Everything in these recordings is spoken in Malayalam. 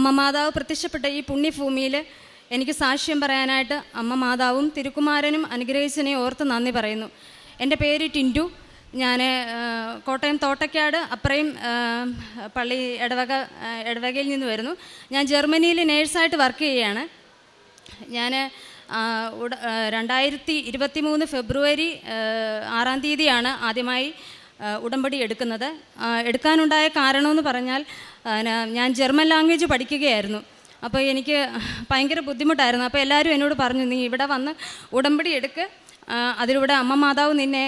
അമ്മ മാതാവ് പ്രത്യക്ഷപ്പെട്ട ഈ പുണ്യഭൂമിയിൽ എനിക്ക് സാക്ഷ്യം പറയാനായിട്ട് അമ്മ മാതാവും തിരുക്കുമാരനും അനുഗ്രഹിച്ചതിനെ ഓർത്ത് നന്ദി പറയുന്നു. എന്റെ പേര് ടിന്റു ഞാൻ കോട്ടയം തോട്ടക്കാട് അപ്പറയും പള്ളി ഇടവക എടവകയിൽ നിന്ന് വരുന്നു. ഞാൻ ജർമ്മനിയിൽ നേഴ്സായിട്ട് വർക്ക് ചെയ്യുകയാണ്. ഞാൻ ഉട രണ്ടായിരത്തി ഇരുപത്തി മൂന്ന് ഫെബ്രുവരി ആറാം തീയതിയാണ് ആദ്യമായി ഉടമ്പടി എടുക്കുന്നത്. എടുക്കാനുണ്ടായ കാരണമെന്ന് പറഞ്ഞാൽ ഞാൻ ജർമ്മൻ ലാംഗ്വേജ് പഠിക്കുകയായിരുന്നു. അപ്പോൾ എനിക്ക് ഭയങ്കര ബുദ്ധിമുട്ടായിരുന്നു. അപ്പോൾ എല്ലാവരും എന്നോട് പറഞ്ഞു നീ ഇവിടെ വന്ന് ഉടമ്പടി എടുക്ക്. അതിലൂടെ അമ്മ മാതാവ് നിന്നെ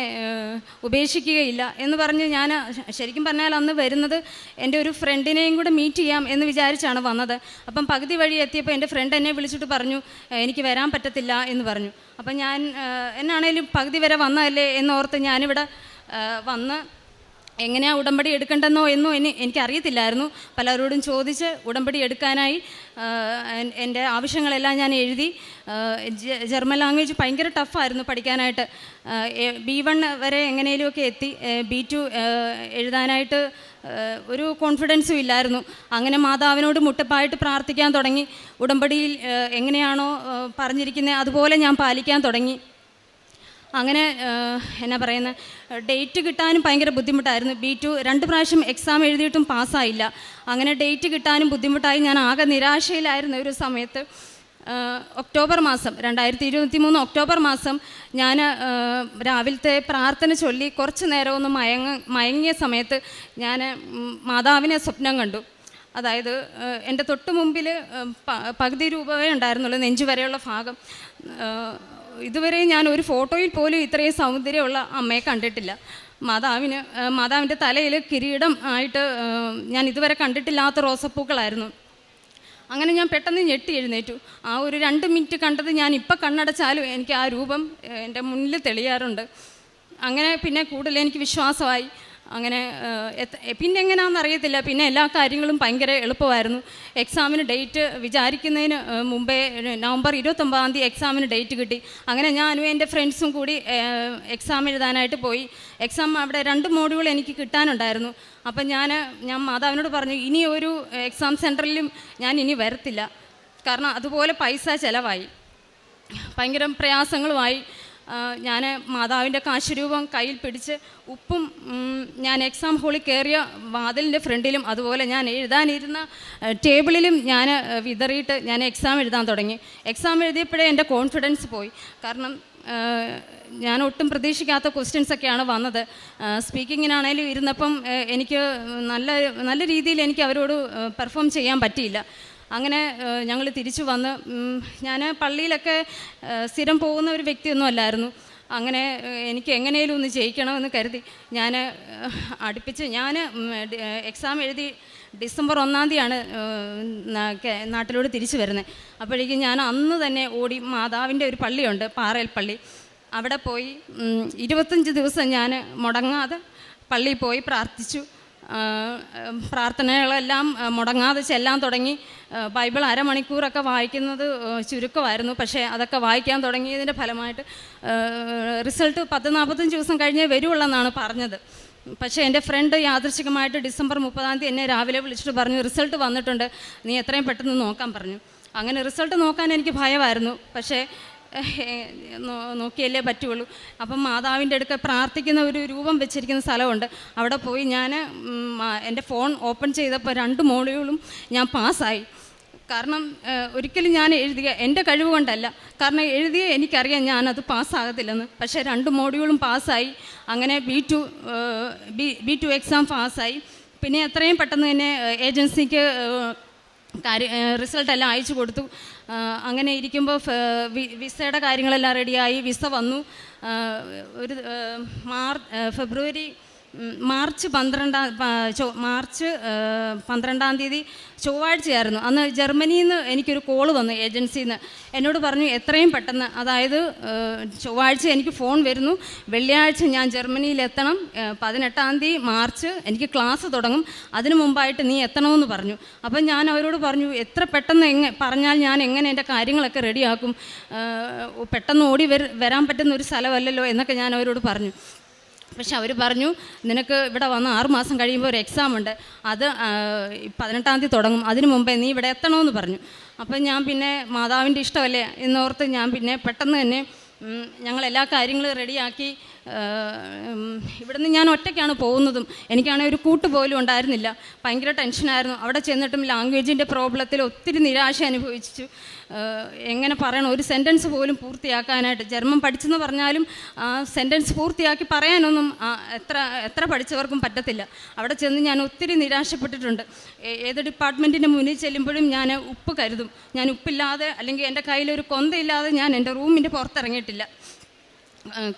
ഉപേക്ഷിക്കുകയില്ല. എന്ന് പറഞ്ഞ് ഞാൻ ശരിക്കും പറഞ്ഞാൽ അന്ന് വരുന്നത് എന്റെ ഒരു ഫ്രണ്ടിനെയും കൂടെ മീറ്റ് ചെയ്യാം എന്ന് വിചാരിച്ചാണ് വന്നത്. അപ്പം പകുതി വഴി എത്തിയപ്പോൾ എന്റെ ഫ്രണ്ട് എന്നെ വിളിച്ചിട്ട് പറഞ്ഞു എനിക്ക് വരാൻ പറ്റത്തില്ല എന്ന് പറഞ്ഞു. അപ്പം ഞാൻ എന്നാണേലും പകുതി വരെ വന്നതല്ലേ എന്നോർത്ത് ഞാനിവിടെ വന്ന് എങ്ങനെയാണ് ഉടമ്പടി എടുക്കേണ്ടെന്നോ എന്നോ എനി എനിക്കറിയത്തില്ലായിരുന്നു. പലരോടും ചോദിച്ച് ഉടമ്പടി എടുക്കാനായി എന്റെ ആവശ്യങ്ങളെല്ലാം ഞാൻ എഴുതി. ജർമ്മൻ ലാംഗ്വേജ് ഭയങ്കര ടഫായിരുന്നു പഠിക്കാനായിട്ട്. ബി വൺ വരെ എങ്ങനെയൊക്കെ എത്തി. ബി ടു എഴുതാനായിട്ട് ഒരു കോൺഫിഡൻസും ഇല്ലായിരുന്നു. അങ്ങനെ മാതാവിനോട് മുട്ടപ്പായിട്ട് പ്രാർത്ഥിക്കാൻ തുടങ്ങി. ഉടമ്പടിയിൽ എങ്ങനെയാണോ പറഞ്ഞിരിക്കുന്നത് അതുപോലെ ഞാൻ പാലിക്കാൻ തുടങ്ങി. അങ്ങനെ എന്നാ പറയുന്നത് ഡേറ്റ് കിട്ടാനും ഭയങ്കര ബുദ്ധിമുട്ടായിരുന്നു. ബി ടു രണ്ട് പ്രാവശ്യം എക്സാം എഴുതിയിട്ടും പാസ്സായില്ല. അങ്ങനെ ഡേറ്റ് കിട്ടാനും ബുദ്ധിമുട്ടായി. ഞാൻ ആകെ നിരാശയിലായിരുന്നു ഒരു സമയത്ത്. ഒക്ടോബർ മാസം രണ്ടായിരത്തി ഇരുപത്തി മൂന്ന് ഒക്ടോബർ മാസം ഞാൻ രാവിലത്തെ പ്രാർത്ഥന ചൊല്ലി കുറച്ച് നേരം ഒന്ന് മയങ്ങ മയങ്ങിയ സമയത്ത് ഞാൻ മാതാവിനെ സ്വപ്നം കണ്ടു. അതായത് എന്റെ തൊട്ട് മുമ്പിൽ പകുതി രൂപവേ ഉണ്ടായിരുന്നുള്ളൂ നെഞ്ചു വരെയുള്ള ഭാഗം. ഇതുവരെ ഞാൻ ഒരു ഫോട്ടോയിൽ പോലും ഇത്രയും സൗന്ദര്യമുള്ള അമ്മയെ കണ്ടിട്ടില്ല. മാതാവിന് മാതാവിന്റെ തലയിൽ കിരീടം ആയിട്ട് ഞാൻ ഇതുവരെ കണ്ടിട്ടില്ലാത്ത റോസപ്പൂക്കളായിരുന്നു. അങ്ങനെ ഞാൻ പെട്ടെന്ന് ഞെട്ടി എഴുന്നേറ്റു. ആ ഒരു രണ്ട് മിനിറ്റ് കണ്ടത് ഞാൻ ഇപ്പം കണ്ണടച്ചാലും എനിക്ക് ആ രൂപം എന്റെ മുന്നിൽ തെളിയാറുണ്ട്. അങ്ങനെ പിന്നെ കൂടുതൽ എനിക്ക് വിശ്വാസമായി. അങ്ങനെ പിന്നെ എങ്ങനെയാണെന്ന് അറിയത്തില്ല. പിന്നെ എല്ലാ കാര്യങ്ങളും ഭയങ്കര എളുപ്പമായിരുന്നു. എക്സാമിന് ഡേറ്റ് വിചാരിക്കുന്നതിന് മുമ്പേ നവംബർ ഇരുപത്തൊമ്പതാം തീയതി എക്സാമിന് ഡേറ്റ് കിട്ടി. അങ്ങനെ ഞാനും എന്റെ ഫ്രണ്ട്സും കൂടി എക്സാം എഴുതാനായിട്ട് പോയി. എക്സാം അവിടെ രണ്ട് മോഡ്യൂൾ എനിക്ക് കിട്ടാനുണ്ടായിരുന്നു. അപ്പം ഞാൻ ഞാൻ മാതാവിനോട് പറഞ്ഞു ഇനി ഒരു എക്സാം സെന്ററിലും ഞാൻ ഇനി വരത്തില്ല. കാരണം അതുപോലെ പൈസ ചിലവായി. ഭയങ്കര പ്രയാസങ്ങളുമായി. ഞാൻ മാതാവിന്റെ കാശുരൂപം കയ്യിൽ പിടിച്ച് ഉപ്പും ഞാൻ എക്സാം ഹോളിൽ കയറിയ വാതിലിന്റെ ഫ്രണ്ടിലും അതുപോലെ ഞാൻ എഴുതാനിരുന്ന ടേബിളിലും ഞാൻ വിതറിയിട്ട് ഞാൻ എക്സാം എഴുതാൻ തുടങ്ങി. എക്സാം എഴുതിയപ്പോഴേ എന്റെ കോൺഫിഡൻസ് പോയി. കാരണം ഞാൻ ഒട്ടും പ്രതീക്ഷിക്കാത്ത ക്വസ്റ്റ്യൻസൊക്കെയാണ് വന്നത്. സ്പീക്കിങ്ങിനാണേലും ഇരുന്നപ്പം എനിക്ക് നല്ല നല്ല രീതിയിൽ എനിക്ക് അവരോട് പെർഫോം ചെയ്യാൻ പറ്റിയില്ല. അങ്ങനെ ഞങ്ങൾ തിരിച്ചു വന്ന് ഞാൻ പള്ളിയിലൊക്കെ സ്ഥിരം പോകുന്ന ഒരു വ്യക്തിയൊന്നും അല്ലായിരുന്നു. അങ്ങനെ എനിക്ക് എങ്ങനെയും ഒന്ന് ജയിക്കണമെന്ന് കരുതി ഞാൻ അടുപ്പിച്ച് ഞാൻ എക്സാം എഴുതി ഡിസംബർ ഒന്നാം തീയതിയാണ് നാട്ടിലോട് തിരിച്ചു വരുന്നത്. അപ്പോഴേക്കും ഞാൻ അന്ന് തന്നെ ഓടി മാതാവിന്റെ ഒരു പള്ളിയുണ്ട് പാറയിൽ പള്ളി. അവിടെ പോയി ഇരുപത്തഞ്ച് ദിവസം ഞാൻ മുടങ്ങാതെ പള്ളിയിൽ പോയി പ്രാർത്ഥിച്ചു. പ്രാർത്ഥനകളെല്ലാം മുടങ്ങാതെ ചെല്ലാൻ തുടങ്ങി. ബൈബിൾ അരമണിക്കൂറൊക്കെ വായിക്കുന്നത് ചുരുക്കമായിരുന്നു. പക്ഷേ അതൊക്കെ വായിക്കാൻ തുടങ്ങിയതിന്റെ ഫലമായിട്ട് റിസൾട്ട് പത്ത് നാൽപ്പത്തഞ്ച് ദിവസം കഴിഞ്ഞേ വരുവുള്ളെന്നാണ് പറഞ്ഞത്. പക്ഷേ എന്റെ ഫ്രണ്ട് യാദൃശികമായിട്ട് ഡിസംബർ മുപ്പതാം തീയതി എന്നെ രാവിലെ വിളിച്ചിട്ട് പറഞ്ഞു റിസൾട്ട് വന്നിട്ടുണ്ട്. നീ എത്രയും പെട്ടെന്ന് നോക്കാൻ പറഞ്ഞു. അങ്ങനെ റിസൾട്ട് നോക്കാൻ എനിക്ക് ഭയമായിരുന്നു. പക്ഷേ നോക്കിയല്ലേ പറ്റുള്ളൂ. അപ്പം മാതാവിന്റെ അടുക്ക പ്രാർത്ഥിക്കുന്ന ഒരു രൂപം വെച്ചിരിക്കുന്ന സ്ഥലമുണ്ട്. അവിടെ പോയി ഞാൻ എന്റെ ഫോൺ ഓപ്പൺ ചെയ്തപ്പോൾ രണ്ട് മോഡ്യൂളും ഞാൻ പാസ്സായി. കാരണം ഒരിക്കലും ഞാൻ എഴുതിയ എന്റെ കഴിവ് കൊണ്ടല്ല. കാരണം എഴുതിയ എനിക്കറിയാം ഞാനത് പാസ്സാകത്തില്ലെന്ന്. പക്ഷേ രണ്ട് മോഡ്യൂളും പാസ്സായി. അങ്ങനെ B two B B two exam പാസ്സായി. പിന്നെ എത്രയും പെട്ടെന്ന് തന്നെ ഏജൻസിക്ക് റിസൾട്ട് എല്ലാം അയച്ചു കൊടുത്തു. അങ്ങനെ ഇരിക്കുമ്പോൾ വിസയുടെ കാര്യങ്ങളെല്ലാം റെഡിയായി വിസ വന്നു. ഒരു മാർ ഫെബ്രുവരി മാർച്ച് പന്ത്രണ്ടാം മാർച്ച് പന്ത്രണ്ടാം തീയതി ചൊവ്വാഴ്ചയായിരുന്നു. അന്ന് ജർമ്മനിയിൽ നിന്ന് എനിക്കൊരു കോൾ വന്നു ഏജൻസിയിൽ നിന്ന് എന്നോട് പറഞ്ഞു എത്രയും പെട്ടെന്ന് അതായത് ചൊവ്വാഴ്ച എനിക്ക് ഫോൺ വരുന്നു. വെള്ളിയാഴ്ച ഞാൻ ആ, പതിനെട്ടാം തീയതി മാർച്ച് എനിക്ക് ക്ലാസ് തുടങ്ങും. അതിനു മുമ്പായിട്ട് നീ എത്തണമെന്ന് പറഞ്ഞു. അപ്പം ഞാൻ അവരോട് പറഞ്ഞു എത്ര പെട്ടെന്ന് എങ്ങ പറഞ്ഞാൽ ഞാൻ എങ്ങനെ എന്റെ കാര്യങ്ങളൊക്കെ റെഡിയാക്കും? പെട്ടെന്ന് ഓടി വരാൻ പറ്റുന്ന ഒരു സ്ഥലമല്ലല്ലോ എന്നൊക്കെ ഞാൻ അവരോട് പറഞ്ഞു. പക്ഷെ അവർ പറഞ്ഞു നിനക്ക് ഇവിടെ വന്ന് ആറുമാസം കഴിയുമ്പോൾ ഒരു എക്സാം ഉണ്ട്. അത് പതിനെട്ടാം തീയതി തുടങ്ങും. അതിനു മുമ്പേ നീ ഇവിടെ എത്തണമെന്ന് പറഞ്ഞു. അപ്പം ഞാൻ പിന്നെ മാതാവിന്റെ ഇഷ്ടമല്ലേ? എന്നോർത്ത് ഞാൻ പിന്നെ പെട്ടെന്ന് തന്നെ ഞങ്ങൾ എല്ലാ കാര്യങ്ങളും റെഡിയാക്കി. ഇവിടുന്ന് ഞാൻ ഒറ്റയ്ക്കാണ് പോകുന്നതും. എനിക്കാണെങ്കിൽ ഒരു കൂട്ട് പോലും ഉണ്ടായിരുന്നില്ല. ഭയങ്കര ടെൻഷനായിരുന്നു. അവിടെ ചെന്നിട്ടും ലാംഗ്വേജിന്റെ പ്രോബ്ലത്തിൽ ഒത്തിരി നിരാശ അനുഭവിച്ചു. എങ്ങനെ പറയണം? ഒരു സെന്റൻസ് പോലും പൂർത്തിയാക്കാനായിട്ട് ജർമ്മൻ പഠിച്ചെന്ന് പറഞ്ഞാലും ആ സെന്റൻസ് പൂർത്തിയാക്കി പറയാനൊന്നും എത്ര എത്ര പഠിച്ചവർക്കും പറ്റത്തില്ല. അവിടെ ചെന്ന് ഞാൻ ഒത്തിരി നിരാശപ്പെട്ടിട്ടുണ്ട്. ഏത് ഡിപ്പാർട്ട്മെന്റിന്റെ മുന്നിൽ ചെല്ലുമ്പോഴും ഞാൻ ഉപ്പ് കരുതും. ഞാൻ ഉപ്പില്ലാതെ അല്ലെങ്കിൽ എന്റെ കയ്യിലൊരു കൊന്തയില്ലാതെ ഞാൻ എന്റെ റൂമിന്റെ പുറത്തിറങ്ങിയിട്ടില്ല.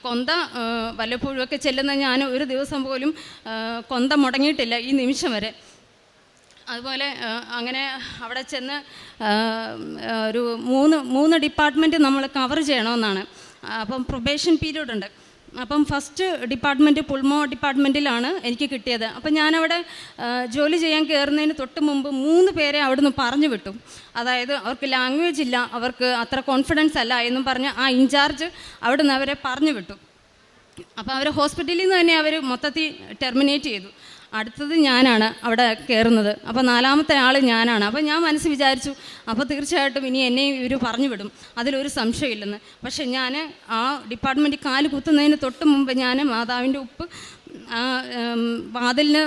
കൊന്ത വല്ലപ്പോഴുമൊക്കെ ചെല്ലുന്ന ഞാൻ ഒരു ദിവസം പോലും കൊന്ത മുടങ്ങിയിട്ടില്ല ഈ നിമിഷം വരെ. അതുപോലെ അങ്ങനെ അവിടെ ചെന്ന് ഒരു മൂന്ന് മൂന്ന് ഡിപ്പാർട്ട്മെന്റ് നമ്മൾ കവർ ചെയ്യണമെന്നാണ്. അപ്പം പ്രൊബേഷൻ പീരീഡ് ഉണ്ട്. അപ്പം ഫസ്റ്റ് ഡിപ്പാർട്ട്മെന്റ് പുൾമോ ഡിപ്പാർട്ട്മെന്റിലാണ് എനിക്ക് കിട്ടിയത്. അപ്പം ഞാനവിടെ ജോലി ചെയ്യാൻ കയറുന്നതിന് തൊട്ട് മുമ്പ് മൂന്ന് പേരെ അവിടുന്ന് പറഞ്ഞു വിട്ടു. അതായത് അവർക്ക് ലാംഗ്വേജ് ഇല്ല അവർക്ക് അത്ര കോൺഫിഡൻസ് അല്ല എന്നും പറഞ്ഞ് ആ ഇൻചാർജ് അവിടുന്ന് അവരെ പറഞ്ഞു വിട്ടു. അപ്പോൾ അവരെ ഹോസ്പിറ്റലിൽ നിന്ന് തന്നെ അവർ മൊത്തത്തിൽ ടെർമിനേറ്റ് ചെയ്തു. അടുത്തത് ഞാനാണ് അവിടെ കയറുന്നത്. അപ്പോൾ നാലാമത്തെ ആൾ ഞാനാണ്. അപ്പോൾ ഞാൻ മനസ്സ് വിചാരിച്ചു അപ്പോൾ തീർച്ചയായിട്ടും ഇനി എന്നെ ഇവർ പറഞ്ഞു വിടും. അതിലൊരു സംശയമില്ലെന്ന്. പക്ഷേ ഞാൻ ആ ഡിപ്പാർട്ട്മെന്റ് കാൽ കുത്തുന്നതിന് തൊട്ട് മുമ്പ് ഞാൻ മാതാവിന്റെ ഉപ്പ് ആ, വാതിലിന്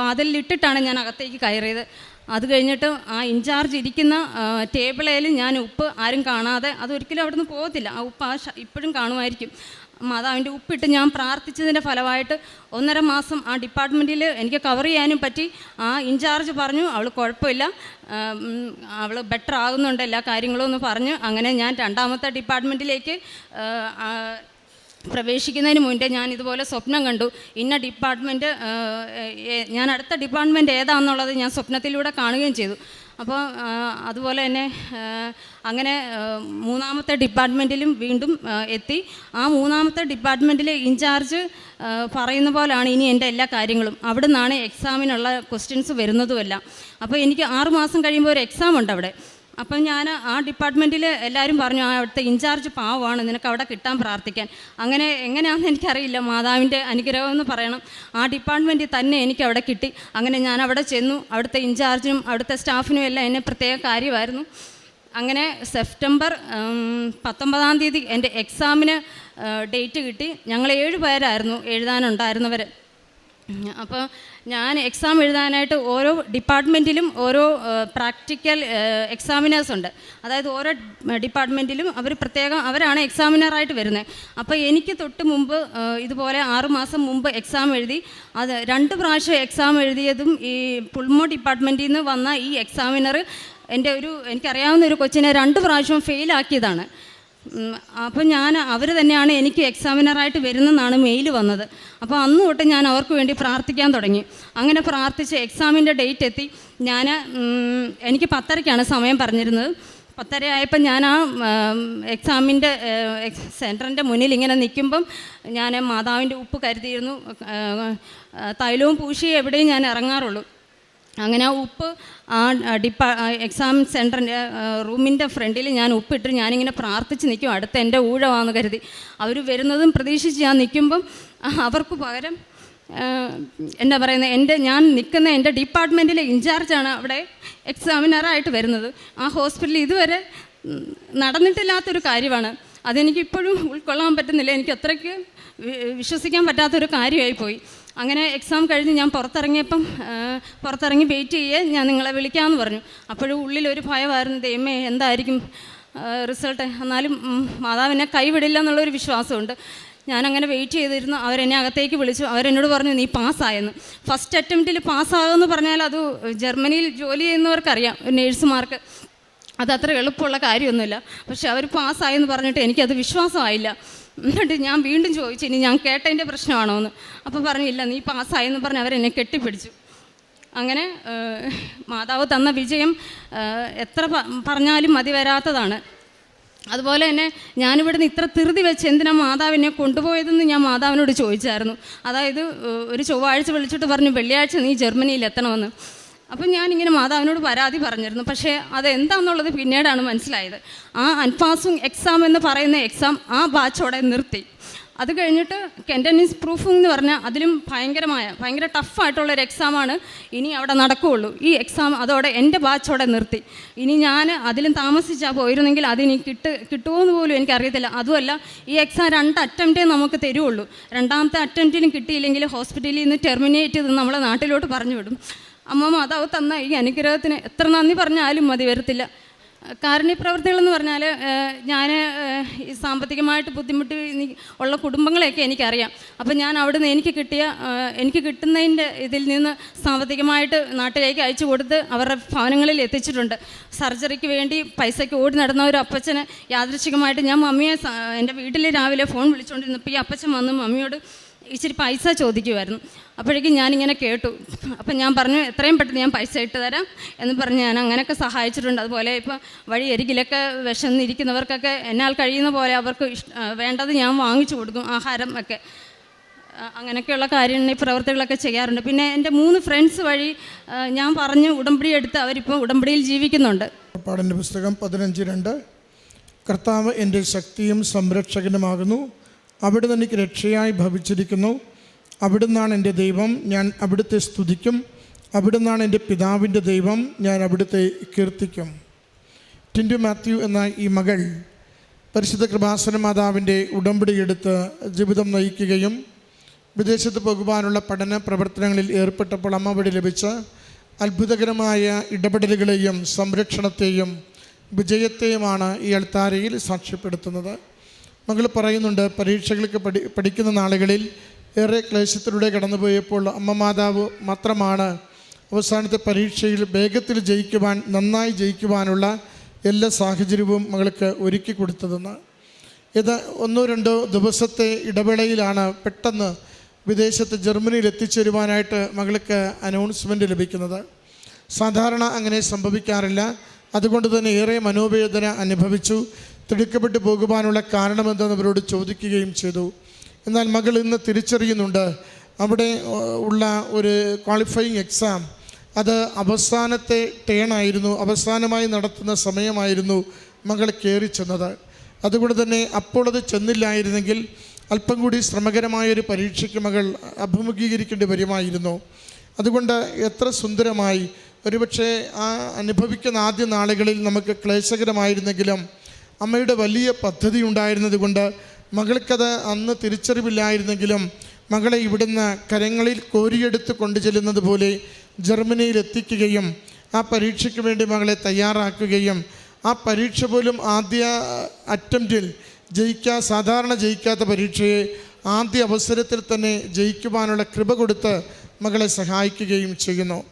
വാതിലിട്ടിട്ടാണ് ഞാൻ അകത്തേക്ക് കയറിയത്. അത് കഴിഞ്ഞിട്ട് ആ ഇൻചാർജ് ഇരിക്കുന്ന ടേബിളേലും ഞാൻ ഉപ്പ് ആരും കാണാതെ അതൊരിക്കലും അവിടെ നിന്ന് പോകത്തില്ല. ആ ഉപ്പ് ആ ഇപ്പോഴും കാണുമായിരിക്കും. മാതാവിന്റെ ഉപ്പിട്ട് ഞാൻ പ്രാർത്ഥിച്ചതിന്റെ ഫലമായിട്ട് ഒന്നര മാസം ആ ഡിപ്പാർട്ട്മെന്റിൽ എനിക്ക് കവർ ചെയ്യാനും പറ്റി. ആ ഇൻചാർജ് പറഞ്ഞു അവൾ കുഴപ്പമില്ല. അവൾ ബെറ്റർ ആകുന്നുണ്ട് എല്ലാ കാര്യങ്ങളും എന്ന് പറഞ്ഞു. അങ്ങനെ ഞാൻ രണ്ടാമത്തെ ഡിപ്പാർട്ട്മെന്റിലേക്ക് പ്രവേശിക്കുന്നതിന് മുന്നേ ഞാൻ ഇതുപോലെ സ്വപ്നം കണ്ടു. ഇന്ന ഡിപ്പാർട്ട്മെന്റ് ഞാൻ അടുത്ത ഡിപ്പാർട്ട്മെന്റ് ഏതാണെന്നുള്ളത് ഞാൻ സ്വപ്നത്തിലൂടെ കാണുകയും ചെയ്തു. അപ്പോൾ അതുപോലെ തന്നെ അങ്ങനെ മൂന്നാമത്തെ ഡിപ്പാർട്ട്മെന്റിലും വീണ്ടും എത്തി. ആ മൂന്നാമത്തെ ഡിപ്പാർട്ട്മെന്റിലെ ഇൻചാർജ് പറയുന്ന പോലാണ് ഇനി എന്റെ എല്ലാ കാര്യങ്ങളും. അവിടെ നിന്നാണ് എക്സാമിനുള്ള ക്വസ്റ്റ്യൻസ് വരുന്നതുമല്ല. അപ്പോൾ എനിക്ക് ആറുമാസം കഴിയുമ്പോൾ ഒരു എക്സാം ഉണ്ട് അവിടെ അപ്പം ഞാൻ ആ ഡിപ്പാർട്ട്മെന്റിൽ എല്ലാവരും പറഞ്ഞു ആ അവിടുത്തെ ഇൻചാർജ് പാവമാണ് നിനക്ക് അവിടെ കിട്ടാൻ പ്രാർത്ഥിക്കാൻ. അങ്ങനെ എങ്ങനെയാണെന്ന് എനിക്കറിയില്ല മാതാവിന്റെ അനുഗ്രഹം എന്ന് പറയണം. ആ ഡിപ്പാർട്ട്മെന്റിൽ തന്നെ എനിക്ക് അവിടെ കിട്ടി. അങ്ങനെ ഞാൻ അവിടെ ചെന്നു. അവിടുത്തെ ഇൻചാർജിനും അവിടുത്തെ സ്റ്റാഫിനും എല്ലാം എന്നെ പ്രത്യേക കാര്യമായിരുന്നു. അങ്ങനെ സെപ്റ്റംബർ പത്തൊമ്പതാം തീയതി എന്റെ എക്സാമിന് ഡേറ്റ് കിട്ടി. ഞങ്ങൾ ഏഴ് പേരായിരുന്നു എഴുതാനുണ്ടായിരുന്നവർ അപ്പോൾ ഞാൻ എക്സാം എഴുതാനായിട്ട് ഓരോ ഡിപ്പാർട്ട്മെന്റിലും ഓരോ പ്രാക്ടിക്കൽ എക്സാമിനേഴ്സ് ഉണ്ട്. അതായത് ഓരോ ഡിപ്പാർട്ട്മെന്റിലും അവർ പ്രത്യേകം അവരാണ് എക്സാമിനറായിട്ട് വരുന്നത് അപ്പോൾ എനിക്ക് തൊട്ട് മുമ്പ് ഇതുപോലെ ആറുമാസം മുമ്പ് എക്സാം എഴുതി അത് രണ്ട് പ്രാവശ്യം എക്സാം എഴുതിയതും ഈ പുൾമോ ഡിപ്പാർട്ട്മെന്റിൽ നിന്ന് വന്ന ഈ എക്സാമിനർ എന്റെ ഒരു എനിക്കറിയാവുന്ന ഒരു കൊച്ചിനെ രണ്ട് പ്രാവശ്യം ഫെയിലാക്കിയതാണ് ഉം, അപ്പോൾ ഞാൻ അവർ തന്നെയാണ് എനിക്ക് എക്സാമിനറായിട്ട് വരുന്നെന്നാണ് മെയിൽ വന്നത്. അപ്പോൾ അന്ന് തൊട്ട് ഞാൻ അവർക്ക് വേണ്ടി പ്രാർത്ഥിക്കാൻ തുടങ്ങി. അങ്ങനെ പ്രാർത്ഥിച്ച് എക്സാമിന്റെ ഡേറ്റ് എത്തി. ഞാൻ എനിക്ക് പത്തരയ്ക്കാണ് സമയം പറഞ്ഞിരുന്നത്. പത്തര ആയപ്പോൾ ഞാൻ ആ എക്സാമിന്റെ സെന്ററിന്റെ മുന്നിൽ ഇങ്ങനെ നിൽക്കുമ്പം ഞാൻ മാതാവിന്റെ ഉപ്പ് കരുതിയിരുന്നു. തൈലവും പൂശി എവിടെയും ഞാൻ ഇറങ്ങാറുള്ളൂ. അങ്ങനെ ഉപ്പ് ആ ഡിപ്പാ എക്സാം സെന്ററിന്റെ റൂമിന്റെ ഫ്രണ്ടിൽ ഞാൻ ഉപ്പിട്ട് ഞാനിങ്ങനെ പ്രാർത്ഥിച്ച് നിൽക്കും അടുത്ത എന്റെ ഊഴമാണെന്ന് കരുതി. അവർ വരുന്നതും പ്രതീക്ഷിച്ച് ഞാൻ നിൽക്കുമ്പം അവർക്ക് പകരം എന്താ പറയുന്നത് എന്റെ ഞാൻ നിൽക്കുന്ന എന്റെ ഡിപ്പാർട്ട്മെന്റിലെ ഇൻചാർജാണ് അവിടെ എക്സാമിനറായിട്ട് വരുന്നത്. ആ ഹോസ്പിറ്റലിൽ ഇതുവരെ നടന്നിട്ടില്ലാത്തൊരു കാര്യമാണ്. അതെനിക്ക് ഇപ്പോഴും ഉൾക്കൊള്ളാൻ പറ്റുന്നില്ല. എനിക്ക് അത്രയ്ക്ക് വിശ്വസിക്കാൻ പറ്റാത്തൊരു കാര്യമായിപ്പോയി. അങ്ങനെ എക്സാം കഴിഞ്ഞ് ഞാൻ പുറത്തിറങ്ങിയപ്പം പുറത്തിറങ്ങി വെയിറ്റ് ചെയ്യേ ഞാൻ നിങ്ങളെ വിളിക്കാമെന്ന് പറഞ്ഞു. അപ്പോഴും ഉള്ളിലൊരു ഭയമായിരുന്നു ദൈവമേ എന്തായിരിക്കും റിസൾട്ട് എന്നാലും മാതാവിനെ കൈവിടില്ല എന്നുള്ളൊരു വിശ്വാസമുണ്ട്. ഞാനങ്ങനെ വെയിറ്റ് ചെയ്തിരുന്നു അവരെന്നെ അകത്തേക്ക് വിളിച്ചു. അവരെന്നോട് പറഞ്ഞു നീ പാസ്സായെന്ന് ഫസ്റ്റ് അറ്റംപ്റ്റിൽ പാസ്സാകുമെന്ന് പറഞ്ഞാൽ അത് ജർമ്മനിയിൽ ജോലി ചെയ്യുന്നവർക്കറിയാം നേഴ്സുമാർക്ക് അത് അത്ര എളുപ്പമുള്ള കാര്യമൊന്നുമില്ല. പക്ഷെ അവർ പാസ്സായെന്ന് പറഞ്ഞിട്ട് എനിക്കത് വിശ്വാസമായില്ല. എന്നിട്ട് ഞാൻ വീണ്ടും ചോദിച്ചു ഇനി ഞാൻ കേട്ടതിന്റെ പ്രശ്നമാണോ എന്ന് അപ്പോൾ പറഞ്ഞില്ല നീ പാസ്സായെന്ന് പറഞ്ഞ് അവരെന്നെ കെട്ടിപ്പിടിച്ചു. അങ്ങനെ മാതാവ് തന്ന വിജയം എത്ര പറഞ്ഞാലും മതി വരാത്തതാണ്. അതുപോലെ തന്നെ ഞാനിവിടുന്ന് ഇത്ര തിരുതി വെച്ച് എന്തിനാണ് മാതാവിനെ കൊണ്ടുപോയതെന്ന് ഞാൻ മാതാവിനോട് ചോദിച്ചായിരുന്നു. അതായത് ഒരു ചൊവ്വാഴ്ച വിളിച്ചിട്ട് പറഞ്ഞു വെള്ളിയാഴ്ച നീ ജർമ്മനിയിൽ എത്തണമെന്ന് അപ്പം ഞാനിങ്ങനെ മാതാവിനോട് പരാതി പറഞ്ഞിരുന്നു. പക്ഷേ അതെന്താണെന്നുള്ളത് പിന്നീടാണ് മനസ്സിലായത്. ആ അൻപാസും എക്സാം എന്ന് പറയുന്ന എക്സാം ആ ബാച്ചോടെ നിർത്തി. അത് കഴിഞ്ഞിട്ട് കെന്റനീസ് പ്രൂഫിംഗ് എന്ന് പറഞ്ഞാൽ അതിലും ഭയങ്കരമായ ഭയങ്കര ടഫായിട്ടുള്ളൊരു എക്സാമാണ് ഇനി അവിടെ നടക്കുകയുള്ളൂ ഈ എക്സാം അതോടെ എന്റെ ബാച്ചോടെ നിർത്തി. ഇനി ഞാൻ അതിലും താമസിച്ചാൽ പോയിരുന്നെങ്കിൽ അതിനി കിട്ട് കിട്ടുമോ എന്ന് പോലും എനിക്കറിയത്തില്ല. അതുമല്ല ഈ എക്സാം രണ്ട് അറ്റംപ്റ്റേ നമുക്ക് തരുള്ളൂ രണ്ടാമത്തെ അറ്റംപ്റ്റിനും കിട്ടിയില്ലെങ്കിൽ ഹോസ്പിറ്റലിൽ നിന്ന് ടെർമിനേറ്റ് ചെയ്ത് നമ്മളെ നാട്ടിലോട്ട് പറഞ്ഞു വിടും. അമ്മ മാതാവ് തന്ന ഈ അനുഗ്രഹത്തിന് എത്ര നന്ദി പറഞ്ഞാലും മതി വരത്തില്ല. കാരുണ്യപ്രവർത്തികളെന്ന് പറഞ്ഞാൽ ഞാൻ ഈ സാമ്പത്തികമായിട്ട് ബുദ്ധിമുട്ട് ഉള്ള കുടുംബങ്ങളെയൊക്കെ എനിക്കറിയാം. അപ്പം ഞാൻ അവിടെ നിന്ന് എനിക്ക് കിട്ടിയ എനിക്ക് കിട്ടുന്നതിന്റെ ഇതിൽ നിന്ന് സാമ്പത്തികമായിട്ട് നാട്ടിലേക്ക് അയച്ചു കൊടുത്ത് അവരുടെ ഭവനങ്ങളിൽ എത്തിച്ചിട്ടുണ്ട്. സർജറിക്ക് വേണ്ടി പൈസയ്ക്ക് ഓടി നടന്ന ഒരു അപ്പച്ചനെ യാദൃശികമായിട്ട് ഞാൻ മമ്മിയെ എന്റെ വീട്ടിൽ രാവിലെ ഫോൺ വിളിച്ചുകൊണ്ടിരുന്നപ്പോൾ ഈ അപ്പച്ചൻ വന്ന് മമ്മിയോട് ഇച്ചിരി പൈസ ചോദിക്കുമായിരുന്നു അപ്പോഴേക്കും ഞാനിങ്ങനെ കേട്ടു. അപ്പം ഞാൻ പറഞ്ഞു എത്രയും പെട്ടെന്ന് ഞാൻ പൈസ ഇട്ട് തരാം എന്ന് പറഞ്ഞ് ഞാൻ അങ്ങനെയൊക്കെ സഹായിച്ചിട്ടുണ്ട്. അതുപോലെ ഇപ്പോൾ വഴി അരികിലൊക്കെ വിശന്നിരിക്കുന്നവർക്കൊക്കെ എന്നാൽ കഴിയുന്ന പോലെ അവർക്ക് വേണ്ടത് ഞാൻ വാങ്ങിച്ചു കൊടുക്കും ആഹാരം ഒക്കെ. അങ്ങനെയൊക്കെയുള്ള കാര്യങ്ങൾ ഈ പ്രവർത്തികളൊക്കെ ചെയ്യാറുണ്ട്. പിന്നെ എന്റെ മൂന്ന് ഫ്രണ്ട്സ് വഴി ഞാൻ പറഞ്ഞ് ഉടമ്പടി എടുത്ത് അവരിപ്പോൾ ഉടമ്പടിയിൽ ജീവിക്കുന്നുണ്ട്. പാടിന്റെ പുസ്തകം പതിനഞ്ച് രണ്ട്. കർത്താവ് എന്റെ ശക്തിയും സംരക്ഷകനുമാകുന്നു. അവിടുന്ന് എനിക്ക് രക്ഷയായി ഭവിച്ചിരിക്കുന്നു. അവിടുന്നാണ് എന്റെ ദൈവം. ഞാൻ അവിടുത്തെ സ്തുതിക്കും. അവിടുന്നാണ് എന്റെ പിതാവിന്റെ ദൈവം. ഞാൻ അവിടുത്തെ കീർത്തിക്കും. ടിന്റു മാത്യു എന്ന ഈ മകൾ പരിശുദ്ധ കൃപാസന മാതാവിന്റെ ഉടമ്പടി എടുത്ത് ജീവിതം നയിക്കുകയും വിദേശത്ത് പോകുവാനുള്ള പഠന പ്രവർത്തനങ്ങളിൽ ഏർപ്പെട്ടപ്പോൾ അമ്മ വഴി ലഭിച്ച അത്ഭുതകരമായ ഇടപെടലുകളെയും സംരക്ഷണത്തെയും വിജയത്തെയുമാണ് ഈ അൾത്താരയിൽ സാക്ഷ്യപ്പെടുത്തുന്നത്. മകൾ പറയുന്നുണ്ട് പരീക്ഷകൾക്ക് പഠി പഠിക്കുന്ന നാളുകളിൽ ഏറെ ക്ലേശത്തിലൂടെ കടന്നുപോയപ്പോൾ അമ്മ മാതാവ് മാത്രമാണ് അവസാനത്തെ പരീക്ഷയിൽ വേഗത്തിൽ ജയിക്കുവാൻ നന്നായി ജയിക്കുവാനുള്ള എല്ലാ സാഹചര്യവും മകൾക്ക് ഒരുക്കി കൊടുത്തതെന്ന്. ഇത് ഒന്നോ രണ്ടോ ദിവസത്തെ ഇടവേളയിലാണ് പെട്ടെന്ന് വിദേശത്ത് ജർമ്മനിയിൽ എത്തിച്ചേരുവാനായിട്ട് മകൾക്ക് അനൗൺസ്മെന്റ് ലഭിക്കുന്നത്. സാധാരണ അങ്ങനെ സംഭവിക്കാറില്ല. അതുകൊണ്ട് തന്നെ ഏറെ മനോവേദന അനുഭവിച്ചു. തിടുക്കപ്പെട്ടു പോകുവാനുള്ള കാരണമെന്തെന്ന് അവരോട് ചോദിക്കുകയും ചെയ്തു. എന്നാൽ മകൾ ഇന്ന് തിരിച്ചറിയുന്നുണ്ട്. അവിടെ ഉള്ള ഒരു ക്വാളിഫയിങ് എക്സാം അത് അവസാനത്തെ ടേണായിരുന്നു അവസാനമായി നടത്തുന്ന സമയമായിരുന്നു മകൾ കയറി ചെന്നത്. അതുകൊണ്ട് തന്നെ അപ്പോൾ അത് ചെന്നില്ലായിരുന്നെങ്കിൽ അല്പം കൂടി ശ്രമകരമായൊരു പരീക്ഷയ്ക്ക് മകൾ അഭിമുഖീകരിക്കേണ്ടി വരുമായിരുന്നു. അതുകൊണ്ട് എത്ര സുന്ദരമായി. ഒരുപക്ഷെ ആ അനുഭവിക്കുന്ന ആദ്യ നാളുകളിൽ നമുക്ക് ക്ലേശകരമായിരുന്നെങ്കിലും അമ്മയുടെ വലിയ പദ്ധതി ഉണ്ടായിരുന്നത് കൊണ്ട് മകൾക്കത് അന്ന് തിരിച്ചറിവില്ലായിരുന്നെങ്കിലും മകളെ ഇവിടുന്ന് കരങ്ങളിൽ കോരിയെടുത്ത് കൊണ്ടു ചെല്ലുന്നത് പോലെ ജർമ്മനിയിൽ എത്തിക്കുകയും ആ പരീക്ഷയ്ക്ക് വേണ്ടി മകളെ തയ്യാറാക്കുകയും ആ പരീക്ഷ പോലും ആദ്യ അറ്റംപ്റ്റിൽ ജയിക്കാ സാധാരണ ജയിക്കാത്ത പരീക്ഷയെ ആദ്യ അവസരത്തിൽ തന്നെ ജയിക്കുവാനുള്ള കൃപ കൊടുത്ത് മകളെ സഹായിക്കുകയും ചെയ്യുന്നു.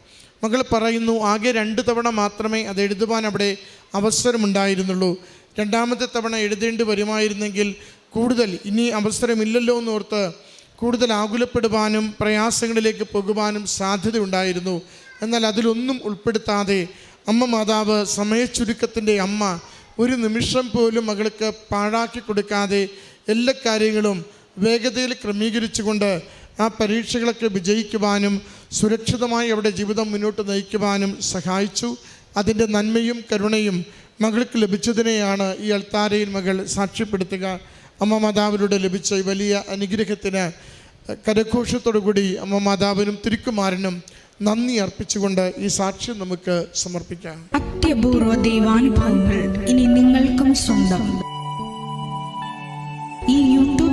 മകൾ പറയുന്നു ആകെ രണ്ട് തവണ മാത്രമേ അത് എഴുതുവാൻ അവിടെ അവസരമുണ്ടായിരുന്നുള്ളൂ. രണ്ടാമത്തെ തവണ എഴുതേണ്ടി വരുമായിരുന്നെങ്കിൽ കൂടുതൽ ഇനി അവസരമില്ലല്ലോ എന്നോർത്ത് കൂടുതൽ ആകുലപ്പെടുവാനും പ്രയാസങ്ങളിലേക്ക് പോകുവാനും സാധ്യതയുണ്ടായിരുന്നു. എന്നാൽ അതിലൊന്നും ഉൾപ്പെടുത്താതെ അമ്മ മാതാവ് സമയച്ചുരുക്കത്തിന്റെ അമ്മ ഒരു നിമിഷം പോലും മകൾക്ക് പാഴാക്കി കൊടുക്കാതെ എല്ലാ കാര്യങ്ങളും വേഗതയിൽ ക്രമീകരിച്ചുകൊണ്ട് ആ പരീക്ഷകളൊക്കെ വിജയിക്കുവാനും സുരക്ഷിതമായി അവിടെ ജീവിതം മുന്നോട്ട് നയിക്കുവാനും സഹായിച്ചു. അതിന്റെ നന്മയും കരുണയും മകൾക്ക് ലഭിച്ചതിനെയാണ് ഈ അൾത്താരയിൽ മകൾ സാക്ഷ്യപ്പെടുത്തുക. അമ്മ മാതാവിലൂടെ ലഭിച്ച ഈ വലിയ അനുഗ്രഹത്തിന് കരഘോഷത്തോടുകൂടി അമ്മ മാതാവിനും തിരുക്കുമാരനും നന്ദി അർപ്പിച്ചുകൊണ്ട് ഈ സാക്ഷ്യം നമുക്ക് സമർപ്പിക്കാം. അത്യപൂർവ ദൈവാനുഭവങ്ങൾ ഇനി നിങ്ങൾക്കും സ്വന്തം. ഈ